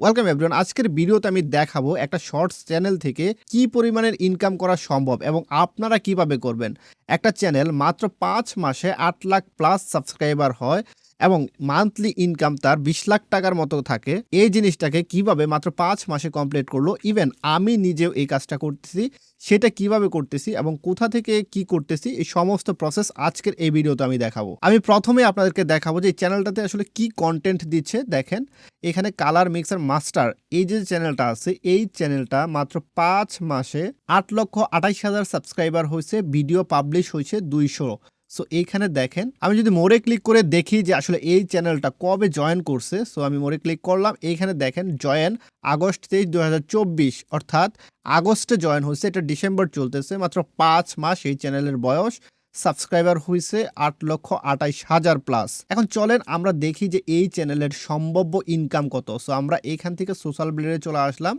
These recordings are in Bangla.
ওয়েলকাম এভরিওয়ান আজকের ভিডিওতে আমি দেখাবো একটা শর্টস চ্যানেল থেকে কি পরিমাণের ইনকাম করা সম্ভব এবং আপনারা কীভাবে করবেন। একটা চ্যানেল মাত্র পাঁচ মাসে আট লাখ প্লাস সাবস্ক্রাইবার হয়। এবং মান্থলি ইনকাম তার বিশ লাখ টাকার মতো থাকে। এই জিনিসটাকে কীভাবে মাত্র পাঁচ মাসে কমপ্লিট করল? ইভেন আমি নিজেও এই কাজটা করতেছি, সেটা কীভাবে করতেছি এবং কোথা থেকে কি করতেছি, এই সমস্ত প্রসেস আজকের এই ভিডিওতে আমি দেখাবো। আমি প্রথমে আপনাদেরকে দেখাবো যে চ্যানেলটাতে আসলে কি কন্টেন্ট দিচ্ছে। দেখেন, এখানে কালার মিক্সার মাস্টার এই যে চ্যানেলটা আছে, এই চ্যানেলটা মাত্র পাঁচ মাসে আট লক্ষ আঠাইশ হাজার সাবস্ক্রাইবার হয়েছে ভিডিও পাবলিশ হয়েছে দুইশো। সো এইখানে দেখেন, আমি যদি মোড়ে ক্লিক করে দেখি যে আসলে এই চ্যানেলটা কবে জয়েন করছে সো আমি মোড়ে ক্লিক করলাম, এইখানে দেখেন জয়েন আগস্ট তেইশ দু অর্থাৎ আগস্টে জয়েন হয়েছে, এটা ডিসেম্বর চলতেছে, মাত্র পাঁচ মাস এই চ্যানেলের বয়স সাবস্ক্রাইবার হয়েছে আট লক্ষ আটাইশ হাজার প্লাস এখন চলেন আমরা দেখি যে এই চ্যানেলের সম্ভাব্য ইনকাম কত। সো আমরা এইখান থেকে সোশ্যাল মিডিয়ায় চলে আসলাম।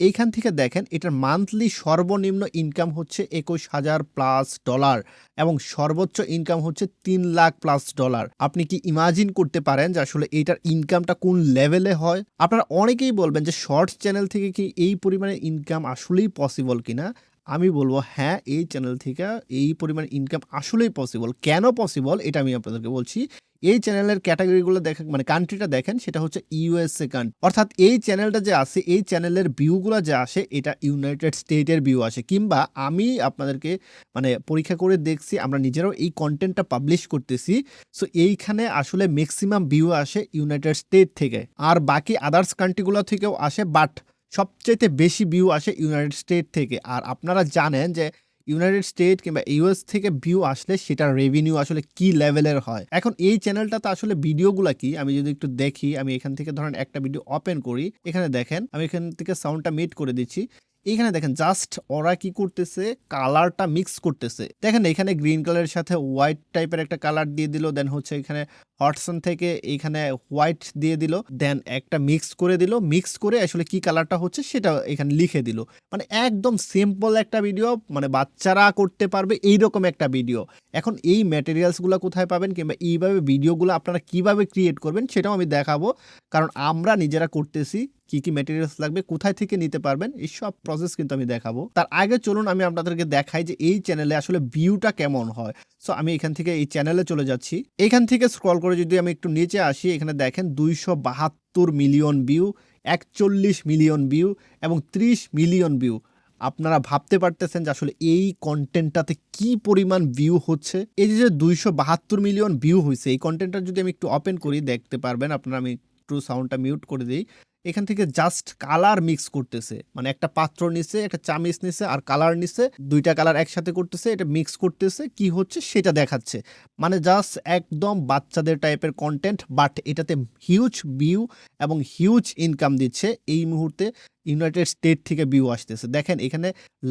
এইখান থেকে দেখেন, এটার মান্থলি সর্বনিম্ন ইনকাম হচ্ছে একুশ হাজার প্লাস ডলার এবং সর্বোচ্চ ইনকাম হচ্ছে তিন লাখ প্লাস ডলার আপনি কি ইমাজিন করতে পারেন যে আসলে এটার ইনকামটা কোন লেভেলে হয়? আপনারা অনেকেই বলবেন যে শর্টস চ্যানেল থেকে কি এই পরিমাণে ইনকাম আসলেই পসিবল কিনা? আমি বলব হ্যাঁ এই চ্যানেল থেকে এই পরিমাণ ইনকাম আসলেই পসিবল কেন পসিবল এটা আমি আপনাদেরকে বলছি। এই চ্যানেলের ক্যাটাগরিগুলো দেখেন মানে কান্ট্রিটা দেখেন, সেটা হচ্ছে ইউএসএ কান্ট্রি অর্থাৎ এই চ্যানেলটা যে আছে এই চ্যানেলের ভিউগুলো যে আসে, এটা ইউনাইটেড স্টেটের ভিউ আসে। কিংবা আমি আপনাদেরকে মানে পরীক্ষা করে দেখছি, আমরা নিজেরাও এই কন্টেন্টটা পাবলিশ করতেছি। সো এইখানে আসলে ম্যাক্সিমাম ভিউ আসে ইউনাইটেড স্টেট থেকে। আর বাকি আদার্স কান্ট্রিগুলো থেকেও আসে বাট সবচাইতে বেশি ভিউ আসে ইউনাইটেড স্টেট থেকে। আর আপনারা জানেন যে ইউনাইটেড স্টেট কিংবা ইউএস থেকে ভিউ আসলে সেটার রেভিনিউ আসলে কি লেভেলের হয়? এখন এই চ্যানেলটাতে আসলে ভিডিওগুলো কি? আমি যদি একটু দেখি, আমি এখান থেকে ধরেন একটা ভিডিও ওপেন করি, এখানে দেখেন, আমি এখান থেকে সাউন্ডটা মিট করে দিচ্ছি। এইখানে দেখেন জাস্ট ওরা কি করতেছে? কালারটা মিক্স করতেছে। দেখেন, এখানে গ্রিন কালারের সাথে হোয়াইট টাইপের একটা কালার দিয়ে দিল দেন হচ্ছে এখানে হটসন থেকে এখানে হোয়াইট দিয়ে দিল, দেন একটা মিক্স করে দিল। মিক্স করে আসলে কি কালারটা হচ্ছে সেটা এখানে লিখে দিল। মানে একদম সিম্পল একটা ভিডিও মানে বাচ্চারা করতে পারবে এইরকম একটা ভিডিও। এখন এই ম্যাটেরিয়ালসগুলো কোথায় পাবেন কিংবা এইভাবে ভিডিওগুলো আপনারা কীভাবে ক্রিয়েট করবেন সেটাও আমি দেখাবো। কারণ আমরা নিজেরা করতেছি, কি কি ম্যাটেরিয়ালস লাগবে, কোথায় থেকে নিতে পারবেন, এই সব প্রসেস কিন্তু আমি দেখাবো। তার আগে চলুন আমি আপনাদেরকে দেখাই যে এই চ্যানেলে আসলে ভিউটা কেমন হয়। সো আমি এখান থেকে এই চ্যানেলে চলে যাচ্ছি। এখান থেকে স্ক্রল করে যদি আমি একটু নিচে আসি, এখানে দেখেন দুইশো বাহাত্তর মিলিয়ন ভিউ, একচল্লিশ মিলিয়ন ভিউ এবং ত্রিশ মিলিয়ন ভিউ। আপনারা ভাবতে পারতেছেন যে আসলে এই কন্টেন্টটাতে কি পরিমাণ ভিউ হচ্ছে? এই যে দুইশো বাহাত্তর মিলিয়ন ভিউ হয়েছে এই কন্টেন্টটা যদি আমি একটু ওপেন করি, দেখতে পারবেন, আপনারা আমি একটু সাউন্ডটা মিউট করে দিই। এখান থেকে জাস্ট কালার মিক্স করতেছে। মানে একটা পাত্র নিছে, একটা চামিচ নিছে আর কালার নিছে, দুইটা কালার একসাথে করতেছে, এটা মিক্স করতেছে, কি হচ্ছে সেটা দেখাচ্ছে। মানে জাস্ট একদম বাচ্চাদের টাইপের কন্টেন্ট বাট এটাতে হিউজ ভিউ এবং হিউজ ইনকাম দিচ্ছে এই মুহূর্তে ইউনাইটেড স্টেট থেকে ভিউ আসতেছে। দেখেন, এখানে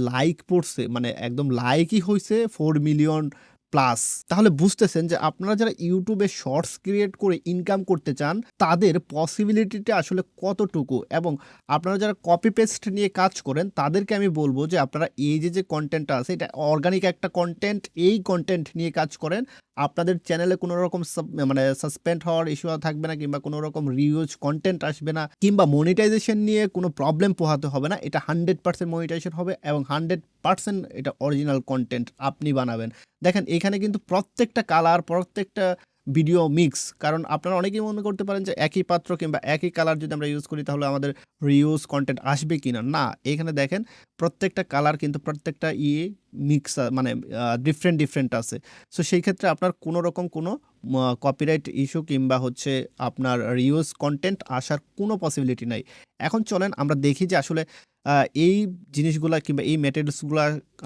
লাইক পড়ছে মানে একদম লাইকই হয়েছে ফোর মিলিয়ন প্লাস। তাহলে বুঝতেছেন যে আপনারা যারা ইউটিউবে শর্টস ক্রিয়েট করে ইনকাম করতে চান, তাদের পসিবিলিটিটা আসলে কতটুকু? এবং আপনারা যারা কপি পেস্ট নিয়ে কাজ করেন, তাদেরকে আমি বলব যে আপনারা এই যে যে কন্টেন্টটা আছে, এটা অর্গানিক একটা কন্টেন্ট এই কন্টেন্ট নিয়ে কাজ করেন। আপনাদের চ্যানেলে কোনো রকম মানে সাসপেন্ড হওয়ার ইস্যু থাকবে না, কিংবা কোনো রকম রিউজ কন্টেন্ট আসবে না, কিংবা মনিটাইজেশন নিয়ে কোনো প্রবলেম পোহাতে হবে না, এটা হান্ড্রেড পার্সেন্ট মনিটাইজেশন হবে এবং হান্ড্রেড পার্সেন্ট এটা অরিজিনাল কন্টেন্ট আপনি বানাবেন। দেখেন এখানে কিন্তু প্রত্যেকটা কালার প্রত্যেকটা ভিডিও মিক্স কারণ আপনারা অনেকেই মনে করতে পারেন যে একই পাত্র কিংবা একই কালার যদি আমরা ইউজ করি তাহলে আমাদের রিউজ কন্টেন্ট আসবে কি না না এখানে দেখেন প্রত্যেকটা কালার কিন্তু প্রত্যেকটা ইয়ে মিক্স মানে ডিফারেন্ট ডিফারেন্ট আছে। সো সেই ক্ষেত্রে আপনার কোনো রকম কোনো কপিরাইট ইস্যু কিংবা হচ্ছে আপনার রিউজ কন্টেন্ট আসার কোনো পসিবিলিটি নাই। এখন চলেন আমরা দেখি যে আসলে এই জিনিসগুলা কিংবা এই ম্যাটেরিয়ালসগুলো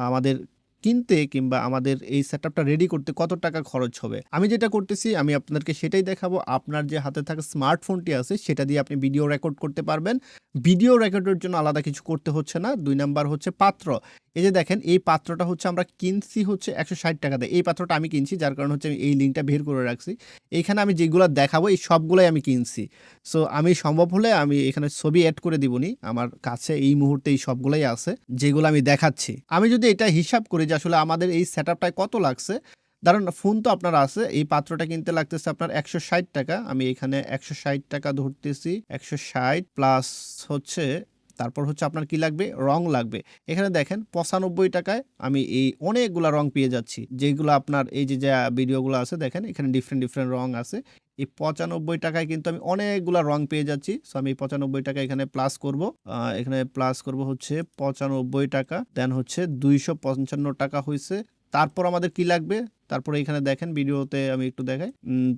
আমাদের কিনতে কিংবা আমাদের এই সেট রেডি করতে কত টাকা খরচ হবে? আমি যেটা করতেছি, আমি আপনাদেরকে সেটাই দেখাবো। আপনার যে হাতে থাকা স্মার্টফোনটি আছে, সেটা দিয়ে আপনি ভিডিও রেকর্ড করতে পারবেন। ভিডিও রেকর্ডের জন্য আলাদা কিছু করতে হচ্ছে না। দুই নাম্বার হচ্ছে পাত্র। এই যে দেখেন, এই পাত্রটা হচ্ছে আমরা কিনছি হচ্ছে একশো ষাট টাকাতে। এই পাত্রটা আমি কিনছি, যার কারণে হচ্ছে আমি এই লিঙ্কটা বের করে রাখছি। এইখানে আমি যেগুলো দেখাবো, এই সবগুলোই আমি কিনছি। সো আমি সম্ভব হলে আমি এখানে ছবি অ্যাড করে দিবনি। আমার কাছে এই মুহূর্তে এই সবগুলোই আছে, যেগুলো আমি দেখাচ্ছি। আমি যদি এটা হিসাব করি যে আসলে আমাদের এই সেট কত লাগছে ধরুন ফোন তো আপনার আছে, এই পাত্রটা কিনতে লাগতেছে আপনার একশো ষাট টাকা। আমি এখানে একশো ষাট টাকা ধরতেছি, একশো ষাট প্লাস হচ্ছে তারপর হচ্ছে আপনার কি লাগবে? রং লাগবে। এখানে দেখেন পঁচানব্বই টাকায় আমি এই অনেকগুলা রং পেয়ে যাচ্ছি। যেগুলো আপনার এই যে, যা ভিডিওগুলো আছে, দেখেন এখানে ডিফারেন্ট ডিফারেন্ট রং আছে। এই পঁচানব্বই টাকায় কিন্তু আমি অনেকগুলা রং পেয়ে যাচ্ছি। সো আমি পঁচানব্বই টাকা এখানে প্লাস করব। এখানে প্লাস করব হচ্ছে পঁচানব্বই টাকা। দেন হচ্ছে দুইশো পঞ্চান্ন টাকা হয়েছে তারপর আমাদের কি লাগবে? তারপর এখানে দেখেন ভিডিওতে আমি একটু দেখাই।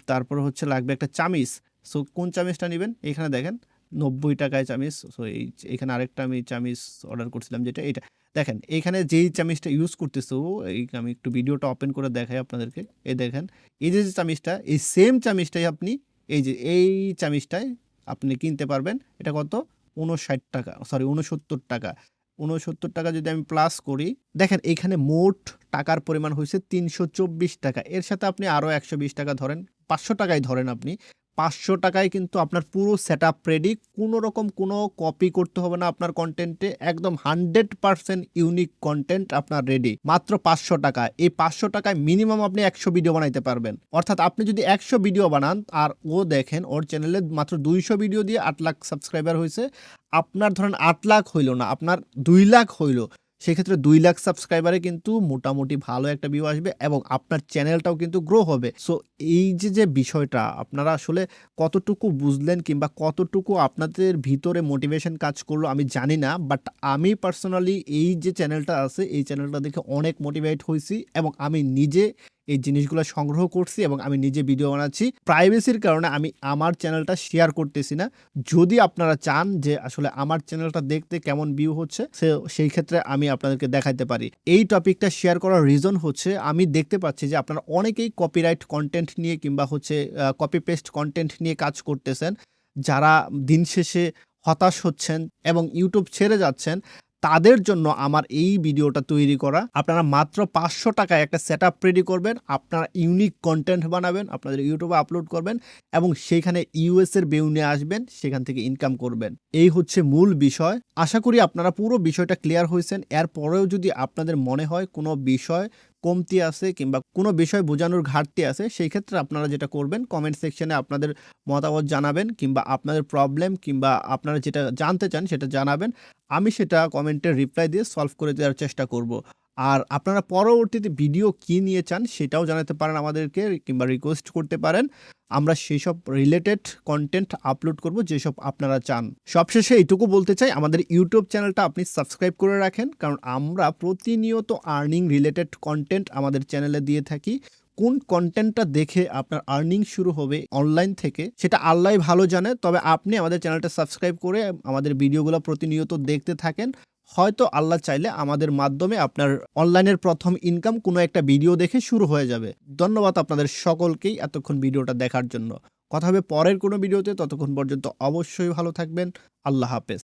তারপর হচ্ছে লাগবে একটা চামিচ। সো কোন চামিচটা নেবেন? এখানে দেখেন নব্বই টাকায় চামিচ সো এই এখানে আরেকটা আমি চামিচ অর্ডার করছিলাম যেটা এটা। দেখেন এইখানে যেই চামিচটা ইউজ করতেছো, এই আমি একটু ভিডিওটা ওপেন করে দেখাই আপনাদেরকে। এই দেখেন, এই যে চামিচটা, এই সেম চামিচটাই আপনি, এই যে এই চামিচটাই আপনি কিনতে পারবেন। এটা কত? উনষাট টাকা সরি উনসত্তর টাকা। উনসত্তর টাকা যদি আমি প্লাস করি, দেখেন এখানে মোট টাকার পরিমাণ হয়েছে তিনশো চব্বিশ টাকা। এর সাথে আপনি আরও একশো বিশ টাকা ধরেন, পাঁচশো টাকায় ধরেন আপনি। পাঁচশো টাকায় কিন্তু আপনার পুরো সেট আপ রেডি কোনো রকম কোনো কপি করতে হবে না আপনার কন্টেন্টে একদম হান্ড্রেড পার্সেন্ট ইউনিক কন্টেন্ট আপনার রেডি মাত্র পাঁচশো টাকা। এই পাঁচশো টাকায় মিনিমাম আপনি একশো ভিডিও বানাইতে পারবেন। অর্থাৎ আপনি যদি একশো ভিডিও বানান, আর ও দেখেন, ওর চ্যানেলে মাত্র দুইশো ভিডিও দিয়ে আট লাখ সাবস্ক্রাইবার হয়েছে আপনার ধরেন আট লাখ হইল না, আপনার দুই লাখ হইল সেক্ষেত্রে দুই লাখ সাবস্ক্রাইবারে কিন্তু মোটামুটি ভালো একটা ভিউ আসবে এবং আপনার চ্যানেলটাও কিন্তু গ্রো হবে। সো এই যে যে বিষয়টা, আপনারা আসলে কতটুকু বুঝলেন কিংবা কতটুকু আপনাদের ভিতরে মোটিভেশন কাজ করল আমি জানি না বাট আমি পার্সোনালি এই যে চ্যানেলটা আছে, এই চ্যানেলটা দেখে অনেক মোটিভেট হয়েছি এবং আমি নিজে এই জিনিসগুলো সংগ্রহ করছি এবং আমি নিজে ভিডিও বানাচ্ছি। প্রাইভেসির কারণে আমি আমার চ্যানেলটা শেয়ার করতেছি না। যদি আপনারা চান যে আসলে আমার চ্যানেলটা দেখতে কেমন ভিউ হচ্ছে, সে- সেই ক্ষেত্রে আমি আপনাদেরকে দেখাইতে পারি। এই টপিকটা শেয়ার করার রিজন হচ্ছে, আমি দেখতে পাচ্ছি যে আপনারা অনেকেই কপিরাইট কন্টেন্ট নিয়ে কিংবা হচ্ছে কপি পেস্ট কন্টেন্ট নিয়ে কাজ করতেছেন, যারা দিন শেষে হতাশ হচ্ছেন এবং ইউটিউব ছেড়ে যাচ্ছেন তাদের জন্য আমার এই ভিডিওটা তৈরি করা। আপনারা মাত্র পাঁচশো টাকায় একটা সেট আপ রেডি করবেন, আপনারা ইউনিক কন্টেন্ট বানাবেন, আপনাদের ইউটিউবে আপলোড করবেন এবং সেইখানে ইউএস এর বেউ নিয়ে আসবেন, সেখান থেকে ইনকাম করবেন। এই হচ্ছে মূল বিষয়। আশা করি আপনারা পুরো বিষয়টা ক্লিয়ার হয়েছেন। এরপরেও যদি আপনাদের মনে হয় কোনো বিষয় কমতি আছে কিংবা কোনো বিষয় বোঝানোর ঘাটতি আছে, সেই ক্ষেত্রে আপনারা যেটা করবেন কমেন্ট সেকশনে আপনাদের মতামত জানাবেন কিংবা আপনাদের প্রবলেম কিংবা আপনারা যেটা জানতে চান সেটা জানাবেন। আমি সেটা কমেন্টের রিপ্লাই দিয়ে সলভ করে দেওয়ার চেষ্টা করব। আর আপনারা পরবর্তীতে ভিডিও কি নিয়ে চান সেটাও জানাতে পারেন আমাদেরকে, কিংবা রিকোয়েস্ট করতে পারেন। আমরা সেই সব রিলেটেড কন্টেন্ট আপলোড করব, যেসব আপনারা চান। সবশেষে এইটুকু বলতে চাই, আমাদের ইউটিউব চ্যানেলটা আপনি সাবস্ক্রাইব করে রাখেন, কারণ আমরা প্রতিনিয়ত আর্নিং রিলেটেড কন্টেন্ট আমাদের চ্যানেলে দিয়ে থাকি। কোন কন্টেন্টটা দেখে আপনার আর্নিং শুরু হবে অনলাইন থেকে, সেটা আল্লাহ ভালো জানে। তবে আপনি আমাদের চ্যানেলটা সাবস্ক্রাইব করে আমাদের ভিডিওগুলো প্রতিনিয়ত দেখতে থাকেন। হয়তো আল্লাহ চাইলে আমাদের মাধ্যমে আপনার অনলাইনের প্রথম ইনকাম কোনো একটা ভিডিও দেখে শুরু হয়ে যাবে। ধন্যবাদ আপনাদের সকলকেই এতক্ষণ ভিডিওটা দেখার জন্য। কথা হবে পরের কোনো ভিডিওতে ততক্ষণ পর্যন্ত অবশ্যই ভালো থাকবেন। আল্লাহ হাফেজ।